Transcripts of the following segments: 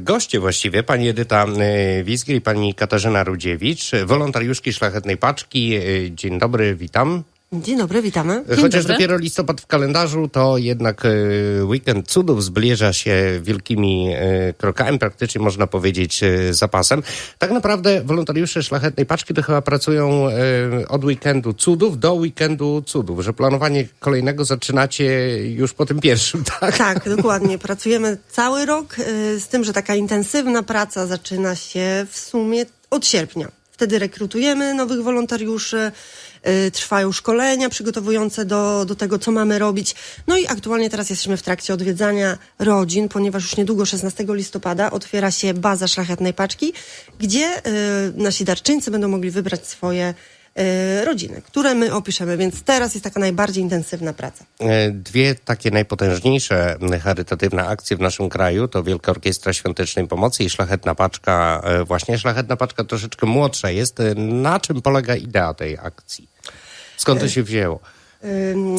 goście właściwie, pani Edyta e, Wizgr i pani Katarzyna Rudziewicz, wolontariuszki Szlachetnej Paczki. E, Dzień dobry, witam. Dzień dobry, witamy. Chociaż dobry. dopiero listopad w kalendarzu, to jednak e, weekend cudów zbliża się wielkimi e, krokami, praktycznie można powiedzieć e, zapasem. Tak naprawdę wolontariusze Szlachetnej Paczki to chyba pracują od weekendu cudów do weekendu cudów, że planowanie kolejnego zaczynacie już po tym pierwszym, tak? Tak, dokładnie. Pracujemy cały rok, z tym, że taka intensywna praca zaczyna się w sumie od sierpnia. Wtedy rekrutujemy nowych wolontariuszy, y, trwają szkolenia przygotowujące do, do tego, co mamy robić. No i aktualnie teraz jesteśmy w trakcie odwiedzania rodzin, ponieważ już niedługo, 16 listopada, otwiera się baza Szlachetnej Paczki, gdzie y, nasi darczyńcy będą mogli wybrać swoje rodziny, które my opiszemy. Więc teraz jest taka najbardziej intensywna praca. E, Dwie takie najpotężniejsze charytatywne akcje w naszym kraju to Wielka Orkiestra Świątecznej Pomocy i Szlachetna Paczka. E, Właśnie Szlachetna Paczka troszeczkę młodsza jest. E, Na czym polega idea tej akcji? Skąd to się wzięło?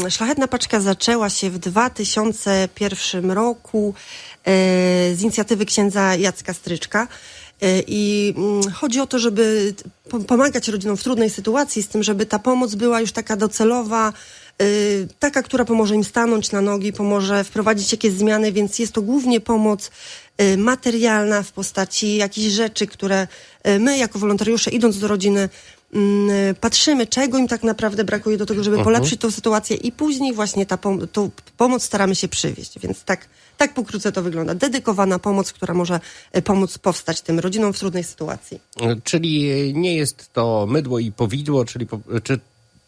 Szlachetna Paczka zaczęła się w 2001 roku e, z inicjatywy księdza Jacka Stryczka. E, I mm, chodzi o to, żeby pomagać rodzinom w trudnej sytuacji, z tym, żeby ta pomoc była już taka docelowa, y, taka, która pomoże im stanąć na nogi, pomoże wprowadzić jakieś zmiany, więc jest to głównie pomoc materialna w postaci jakichś rzeczy, które my jako wolontariusze idąc do rodziny patrzymy, czego im tak naprawdę brakuje do tego, żeby polepszyć tą sytuację i później właśnie ta pom- tą pomoc staramy się przywieźć. Więc tak, tak pokrótce to wygląda. Dedykowana pomoc, która może y, pomóc powstać tym rodzinom w trudnej sytuacji. Czyli nie jest to mydło i powidło, czyli, po- czy,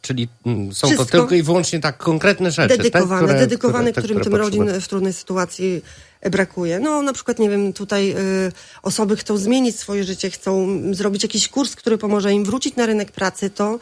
czyli mm, są to Wszystko tylko i wyłącznie tak konkretne rzeczy. dedykowane, te, które, dedykowane, które, te, którym które tym rodzin w trudnej sytuacji e, brakuje. No na przykład, nie wiem, tutaj y, osoby chcą zmienić swoje życie, chcą zrobić jakiś kurs, który pomoże im wrócić na rynek pracy, to,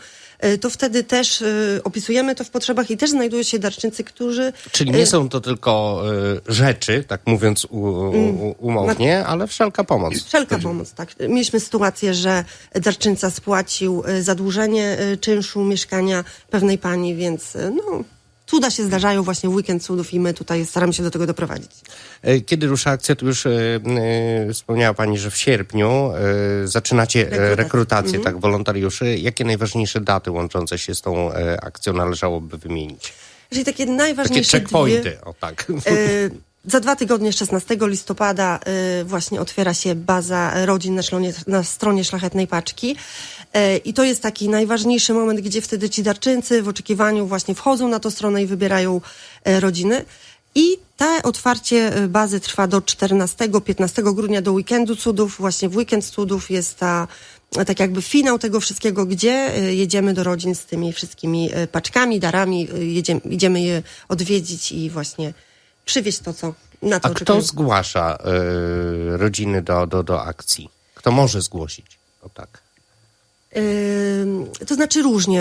to wtedy też y, opisujemy to w potrzebach i też znajdują się darczyńcy, którzy... Czyli y, nie są to tylko e, rzeczy, tak mówiąc u, u, umownie, ale wszelka pomoc. Wszelka pomoc, tak. Mieliśmy sytuację, że darczyńca spłacił zadłużenie czynszu mieszkania pewnej pani, więc no, cuda się zdarzają właśnie w weekend cudów i my tutaj staramy się do tego doprowadzić. E, Kiedy rusza akcja, to już e, e, wspomniała Pani, że w sierpniu e, zaczynacie e, Rekrutację. rekrutację tak, wolontariuszy. Jakie najważniejsze daty łączące się z tą e, akcją należałoby wymienić? Czyli takie Takie najważniejsze checkpointy, dwie... o tak. Y, za dwa tygodnie, 16 listopada, y, właśnie otwiera się baza rodzin na, szlonie, na stronie Szlachetnej Paczki. Y, I to jest taki najważniejszy moment, gdzie wtedy ci darczyńcy w oczekiwaniu właśnie wchodzą na tą stronę i wybierają y, rodziny. I te otwarcie bazy trwa do 14-15 grudnia, do weekendu cudów. Właśnie w weekend cudów jest ta, tak jakby finał tego wszystkiego, gdzie jedziemy do rodzin z tymi wszystkimi paczkami, darami, jedziemy, idziemy je odwiedzić i właśnie przywieźć to, co na to A kto oczekują. zgłasza e, rodziny do, do, do akcji? Kto może zgłosić? O tak. Ym, to znaczy różnie.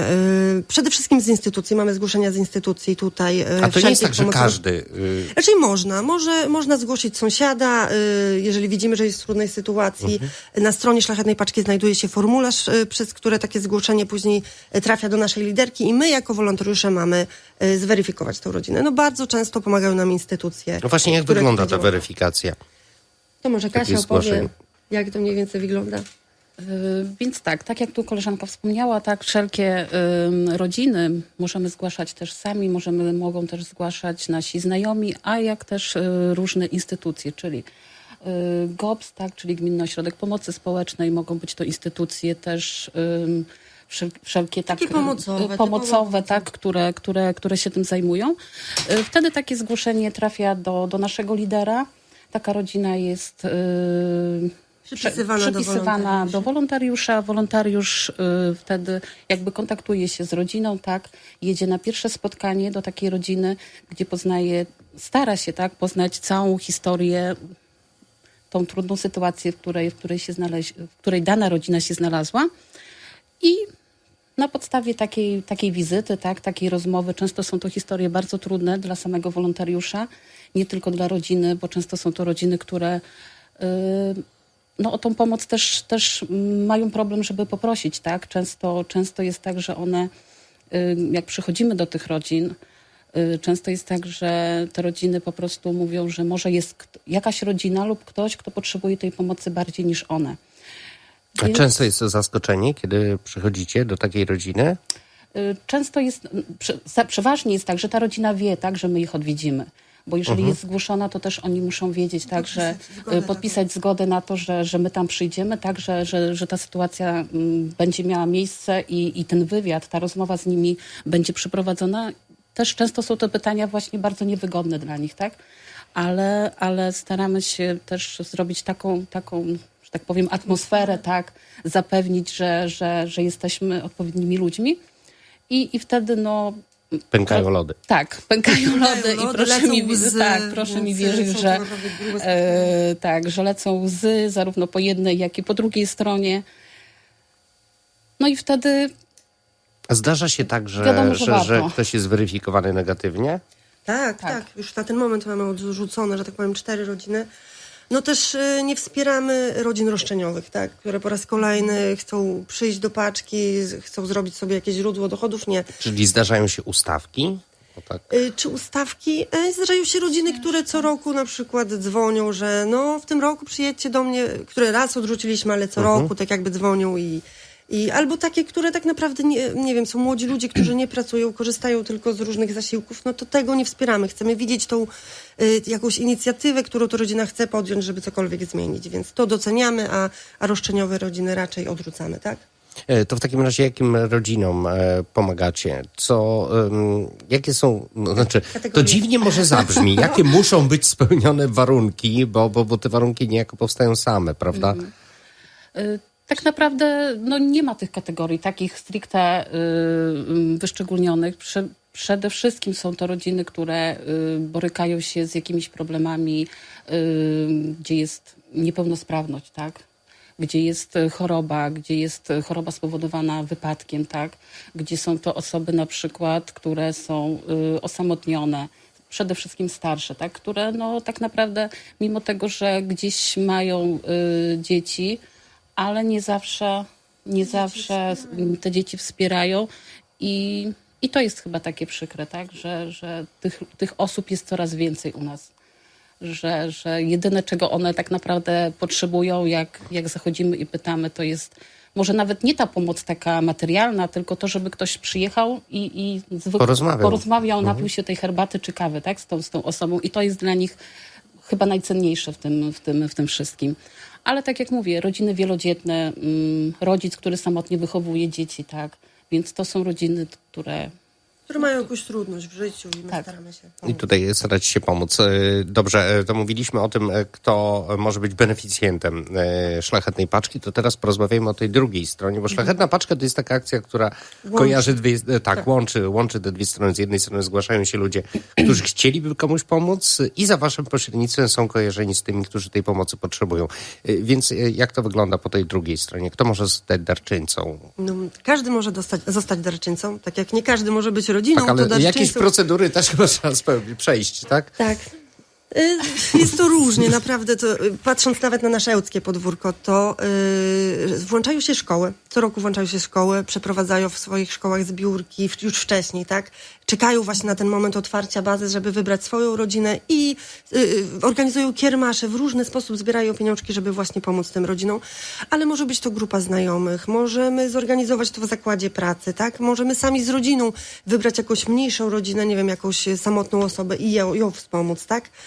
Yy, przede wszystkim z instytucji. Mamy zgłoszenia z instytucji tutaj. yy, A to nie jest tak, że każdy... y, Raczej można. Może, można zgłosić sąsiada, y, jeżeli widzimy, że jest w trudnej sytuacji. Mhm. Na stronie Szlachetnej Paczki znajduje się formularz, y, przez które takie zgłoszenie później trafia do naszej liderki i my jako wolontariusze mamy zweryfikować tą rodzinę. No bardzo często pomagają nam instytucje. No właśnie, jak wygląda ta weryfikacja? To może Kasia opowie, jak to mniej więcej wygląda. Y, Więc tak, tak jak tu koleżanka wspomniała, tak, wszelkie rodziny możemy zgłaszać też sami, możemy, mogą też zgłaszać nasi znajomi, a jak też y, różne instytucje, czyli y, GOPS, tak, czyli Gminny Ośrodek Pomocy Społecznej, mogą być to instytucje też wszel- wszelkie tak, Takie pomocowe, y, pomocowe tak, które, które, które się tym zajmują. Y, Wtedy takie zgłoszenie trafia do, do naszego lidera. Taka rodzina jest y, Przypisywana do przypisywana do wolontariusza. Wolontariusz y, wtedy jakby kontaktuje się z rodziną, tak, jedzie na pierwsze spotkanie do takiej rodziny, gdzie poznaje, stara się tak poznać całą historię, tą trudną sytuację, w której, w której, się znaleź, w której dana rodzina się znalazła. I na podstawie takiej, takiej wizyty, tak, takiej rozmowy, często są to historie bardzo trudne dla samego wolontariusza, nie tylko dla rodziny, bo często są to rodziny, które y, no, o tą pomoc też, też mm, mają problem, żeby poprosić. Tak? Często, często jest tak, że one, y, jak przychodzimy do tych rodzin, Y, Często jest tak, że te rodziny po prostu mówią, że może jest jakaś rodzina lub ktoś, kto potrzebuje tej pomocy bardziej niż one. A Więc- często jest to zaskoczenie, kiedy przychodzicie do takiej rodziny? Y, Często jest, przeważnie jest tak, że ta rodzina wie, tak, że my ich odwiedzimy. Bo jeżeli Mhm. jest zgłoszona, to też oni muszą wiedzieć, tak, że Podpisać zgodę na podpisać zgodę na to, że, że my tam przyjdziemy, tak, że, że, że ta sytuacja mm, będzie miała miejsce i, i ten wywiad, ta rozmowa z nimi będzie przeprowadzona. Też często są to pytania właśnie bardzo niewygodne dla nich, tak? Ale, ale staramy się też zrobić taką, taką, że tak powiem, atmosferę, tak? Zapewnić, że, że, że jesteśmy odpowiednimi ludźmi. I, I wtedy no. Pękają lody. Tak, pękają lody i proszę lecą mi, łzy, tak, proszę mi więc, wierzyć, że e, tak, że lecą łzy zarówno po jednej, jak i po drugiej stronie. No i wtedy A Zdarza się tak, że, Wiadomo, że że, że ktoś jest weryfikowany negatywnie? Tak, Tak. tak, Już na ten moment mamy odrzucone, że tak powiem, cztery rodziny. No też y, nie wspieramy rodzin roszczeniowych, tak, które po raz kolejny chcą przyjść do paczki, chcą zrobić sobie jakieś źródło dochodów. Nie. Czyli zdarzają się ustawki? Tak. Y, Czy ustawki? Y, Zdarzają się rodziny, które co roku na przykład dzwonią, że no w tym roku przyjedźcie do mnie, które raz odrzuciliśmy, ale co roku tak jakby dzwonią i, i albo takie, które tak naprawdę nie, nie wiem, są młodzi ludzie, którzy nie pracują, korzystają tylko z różnych zasiłków, no to tego nie wspieramy. Chcemy widzieć tą y, jakąś inicjatywę, którą to rodzina chce podjąć, żeby cokolwiek zmienić, więc to doceniamy, a, a roszczeniowe rodziny raczej odrzucamy, tak? E, To w takim razie jakim rodzinom e, pomagacie? Co, jakie są, no, znaczy, to dziwnie może zabrzmi, jakie muszą być spełnione warunki, bo, bo, bo te warunki niejako powstają same, prawda? Y, Tak naprawdę no, nie ma tych kategorii takich stricte y, y, wyszczególnionych. Prze, przede wszystkim są to rodziny, które y, borykają się z jakimiś problemami, y, gdzie jest niepełnosprawność, tak? Gdzie jest y, choroba, gdzie jest y, choroba spowodowana wypadkiem, tak? Gdzie są to osoby na przykład, które są osamotnione, przede wszystkim starsze, tak? które no, tak naprawdę, mimo tego, że gdzieś mają y, dzieci, ale nie zawsze, nie zawsze te dzieci wspierają i, i to jest chyba takie przykre, tak? że, że tych, tych osób jest coraz więcej u nas. Że, że jedyne, czego one tak naprawdę potrzebują, jak, jak zachodzimy i pytamy, to jest może nawet nie ta pomoc taka materialna, tylko to, żeby ktoś przyjechał i, i zwykle Porozmawiał. porozmawiał napił się tej herbaty czy kawy tak? z, tą, z tą osobą. I to jest dla nich chyba najcenniejsze w tym, w tym, w tym wszystkim. Ale tak jak mówię, rodziny wielodzietne, mm, rodzic, który samotnie wychowuje dzieci, tak? Więc to są rodziny, które Które mają jakąś trudność w życiu i my Tak. staramy się I pomóc. tutaj staracie się pomóc. E, Dobrze, e, to mówiliśmy o tym, e, kto może być beneficjentem szlachetnej paczki, to teraz porozmawiajmy o tej drugiej stronie, bo szlachetna paczka to jest taka akcja, która Łączy. kojarzy dwie, e, tak, Łączy, łączy te dwie strony. Z jednej strony zgłaszają się ludzie, którzy chcieliby komuś pomóc i za waszym pośrednictwem są kojarzeni z tymi, którzy tej pomocy potrzebują. Więc jak to wygląda po tej drugiej stronie? Kto może zostać darczyńcą? No, każdy może dostać, zostać darczyńcą, tak jak nie każdy może być rodziną, Tak, ale to darczyńcą... jakieś procedury też chyba trzeba spełnić, przejść, tak? Tak. Y, Jest to różnie, naprawdę. To, y, patrząc nawet na nasze ełckie podwórko, to yy, włączają się szkoły. Co roku włączają się szkoły, przeprowadzają w swoich szkołach zbiórki w, już wcześniej, tak? Czekają właśnie na ten moment otwarcia bazy, żeby wybrać swoją rodzinę i yy, organizują kiermasze, w różny sposób zbierają pieniążki, żeby właśnie pomóc tym rodzinom. Ale może być to grupa znajomych, możemy zorganizować to w zakładzie pracy, tak? Możemy sami z rodziną wybrać jakąś mniejszą rodzinę, nie wiem, jakąś samotną osobę i ją, ją wspomóc, tak?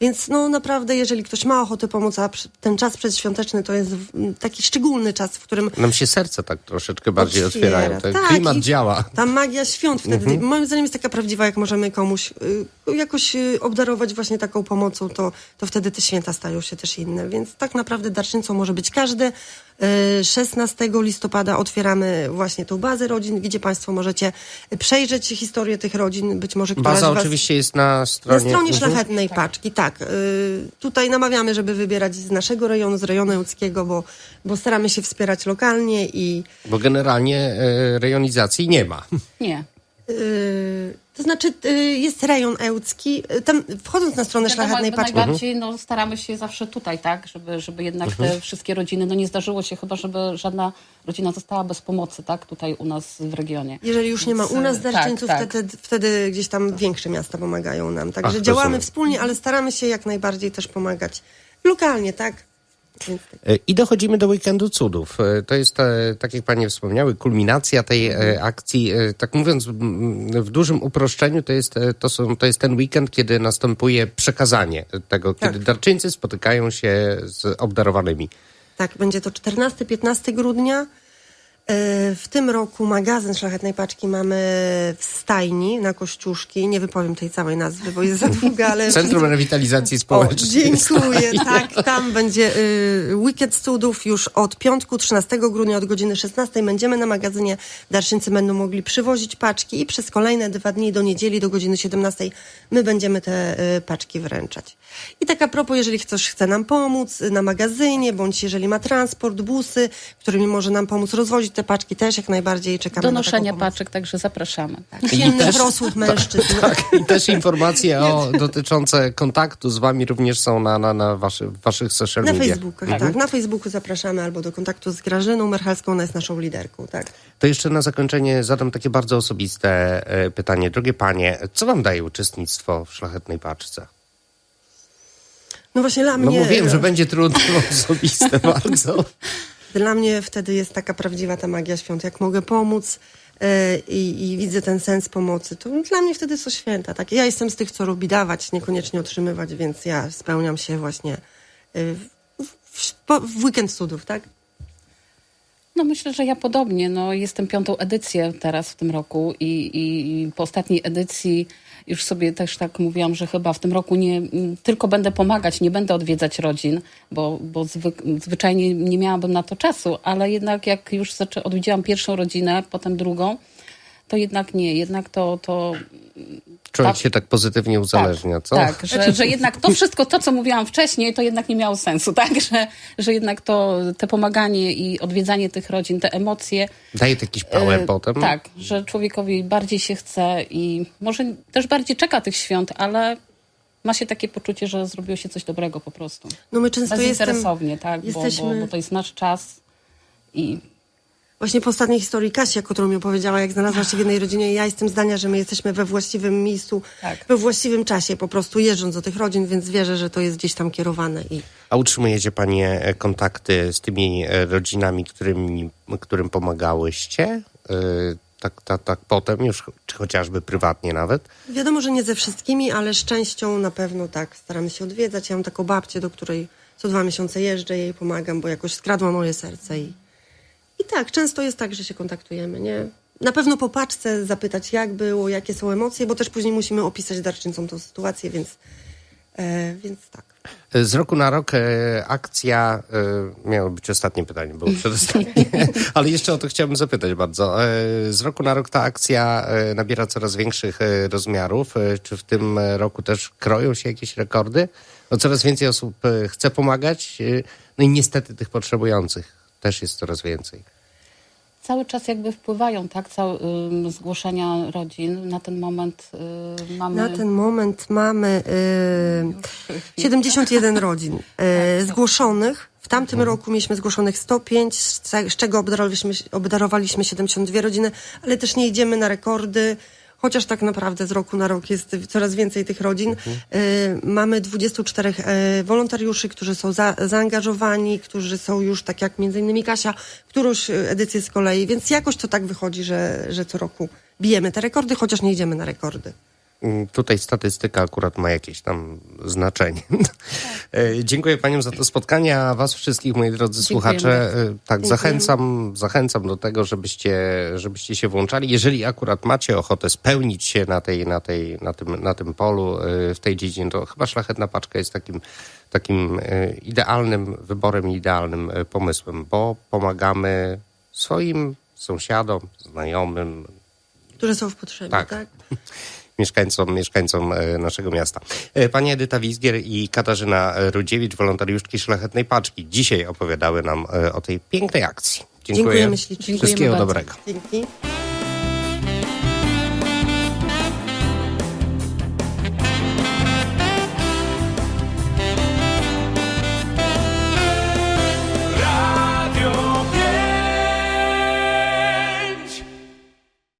Więc no naprawdę, jeżeli ktoś ma ochotę pomóc, a ten czas przedświąteczny to jest taki szczególny czas, w którym Nam się serce tak troszeczkę bardziej otwiera. otwierają. Ten Tak, klimat działa. Ta magia świąt wtedy, moim zdaniem jest taka prawdziwa, jak możemy komuś y, jakoś y, obdarować właśnie taką pomocą, to, to wtedy te święta stają się też inne. Więc tak naprawdę darczyńcą może być każdy. Y, 16 listopada otwieramy właśnie tą bazę rodzin, gdzie Państwo możecie przejrzeć historię tych rodzin, być może Baza was... oczywiście jest na stronie... Na stronie Mhm. szlachetnej paczki, tak. Y, tutaj namawiamy, żeby wybierać z naszego rejonu, z rejonu łódzkiego, bo, bo staramy się wspierać lokalnie i Bo generalnie e, rejonizacji nie ma. nie. Yy, to znaczy, yy, jest rejon ełcki. Yy, Tam, wchodząc na stronę Szlachetnej Paczki, najbardziej no, staramy się zawsze tutaj, tak, żeby, żeby jednak te wszystkie rodziny, no nie zdarzyło się chyba, żeby żadna rodzina została bez pomocy, tak, tutaj u nas w regionie. jeżeli już nie ma u nas Więc, darczyńców, tak, tak. Wtedy, wtedy gdzieś tam większe miasta pomagają nam. Także Ach, działamy wspólnie, ale staramy się jak najbardziej też pomagać lokalnie, tak? Tak. E, I dochodzimy do weekendu cudów. E, To jest, tak jak panie wspomniały, kulminacja tej e, akcji. E, Tak mówiąc w dużym uproszczeniu, to jest, to, są, to jest ten weekend, kiedy następuje przekazanie tego, Tak. kiedy darczyńcy spotykają się z obdarowanymi. Tak, będzie to 14-15 grudnia. E, W tym roku magazyn Szlachetnej Paczki mamy w stajni na Kościuszki. Nie wypowiem tej całej nazwy, bo jest za długa, ale... Centrum Rewitalizacji O, Społecznej. dziękuję, tak. Tam będzie y, weekend cudów już od piątku 13 grudnia od godziny 16 będziemy na magazynie. Darczyńcy będą mogli przywozić paczki i przez kolejne dwa dni do niedzieli do godziny 17 my będziemy te y, paczki wręczać. I tak a propos, jeżeli ktoś chce nam pomóc y, na magazynie, bądź jeżeli ma transport, busy, którymi może nam pomóc rozwozić te paczki, też jak najbardziej czekamy Do na noszenia pomoc. paczek, także zapraszamy. I innych też- rosłych mężczyzn. Tak, i też informacje o, dotyczące kontaktu z wami również są na, na, na waszy, waszych social Na mediach. Facebookach, tak. Na Facebooku zapraszamy albo do kontaktu z Grażyną Merchalską, ona jest naszą liderką, tak. To jeszcze na zakończenie zadam takie bardzo osobiste e, pytanie. Drogie panie, co wam daje uczestnictwo w Szlachetnej Paczce? No właśnie dla No mnie... mówiłem, że będzie trudno osobiste bardzo. Dla mnie wtedy jest taka prawdziwa ta magia świąt. Jak mogę pomóc e, i, i widzę ten sens pomocy, to dla mnie wtedy są święta. Tak? Ja jestem z tych, co lubi dawać, niekoniecznie otrzymywać, więc ja spełniam się właśnie e, w, w, w weekend cudów, tak? No myślę, że ja podobnie. No, jestem piątą edycję teraz w tym roku i, i, po ostatniej edycji już sobie też tak mówiłam, że chyba w tym roku nie m, tylko będę pomagać, nie będę odwiedzać rodzin, bo, bo zwy, zwyczajnie nie miałabym na to czasu, ale jednak jak już odwiedziłam pierwszą rodzinę, potem drugą, to jednak nie, jednak to, to Człowiek Tak. się tak pozytywnie uzależnia, co? tak, że, że jednak to wszystko, to co mówiłam wcześniej, to jednak nie miało sensu, tak? Że, że jednak to, te pomaganie i odwiedzanie tych rodzin, te emocje. Daje to jakiś power e, potem? Tak, że człowiekowi bardziej się chce i może też bardziej czeka tych świąt, ale ma się takie poczucie, że zrobiło się coś dobrego po prostu. No my często jestem, Bezinteresownie, tak? Bo, jesteśmy- bo, bo to jest nasz czas i Właśnie po ostatniej historii Kasi, którą mi opowiedziała, jak znalazła się w jednej rodzinie, ja jestem zdania, że my jesteśmy we właściwym miejscu, Tak. we właściwym czasie, po prostu jeżdżąc do tych rodzin, więc wierzę, że to jest gdzieś tam kierowane i A utrzymujecie panie e, kontakty z tymi e, rodzinami, którymi, którym pomagałyście? E, Tak, tak, tak potem już, czy chociażby prywatnie nawet? Wiadomo, że nie ze wszystkimi, ale z częścią na pewno tak. Staramy się odwiedzać. Ja mam taką babcię, do której co dwa miesiące jeżdżę, jej pomagam, bo jakoś skradła moje serce. I, i tak, często jest tak, że się kontaktujemy, nie? Na pewno po paczce zapytać, jak było, jakie są emocje, bo też później musimy opisać darczyńcom tą sytuację, więc, e, więc tak. E, Z roku na rok e, akcja, e, miało być ostatnie pytanie, było przedostatnie, ale jeszcze o to chciałbym zapytać bardzo. E, z roku na rok ta akcja e, nabiera coraz większych e, rozmiarów. E, czy w tym roku też kroją się jakieś rekordy? No, coraz więcej osób e, chce pomagać, e, no i niestety tych potrzebujących też jest coraz więcej. cały czas jakby wpływają, tak? Całe, ym, zgłoszenia rodzin. Na ten moment y, mamy... Na ten moment mamy e, 71 rodzin e, zgłoszonych. W tamtym roku mieliśmy zgłoszonych 105, z ce- z czego obdarowaliśmy, obdarowaliśmy 72 rodziny, ale też nie idziemy na rekordy, chociaż tak naprawdę z roku na rok jest coraz więcej tych rodzin. E, mamy 24 e, wolontariuszy, którzy są za, zaangażowani, którzy są już, tak jak między innymi Kasia, którąś e, edycję z kolei, więc jakoś to tak wychodzi, że, że co roku bijemy te rekordy, chociaż nie idziemy na rekordy. Mm, Tutaj statystyka akurat ma jakieś tam znaczenie. E, Dziękuję paniom za to spotkanie, a was wszystkich, moi drodzy Dziękujemy słuchacze, e, tak, Dziękujemy. zachęcam, zachęcam do tego, żebyście, żebyście się włączali. Jeżeli akurat macie ochotę spełnić się na, tej, na, tej, na, tym, na tym polu, e, w tej dziedzinie, to chyba szlachetna paczka jest takim, takim idealnym wyborem i idealnym pomysłem, bo pomagamy swoim sąsiadom, znajomym, które są w potrzebie, Tak. tak? mieszkańcom, mieszkańcom e, naszego miasta. E, Pani Edyta Wizgier i Katarzyna Rudziewicz, wolontariuszki Szlachetnej Paczki, dzisiaj opowiadały nam e, o tej pięknej akcji. Dziękuję. Dziękujemy ślicznie. Dziękujemy Wszystkiego bardzo. dobrego. Dzięki.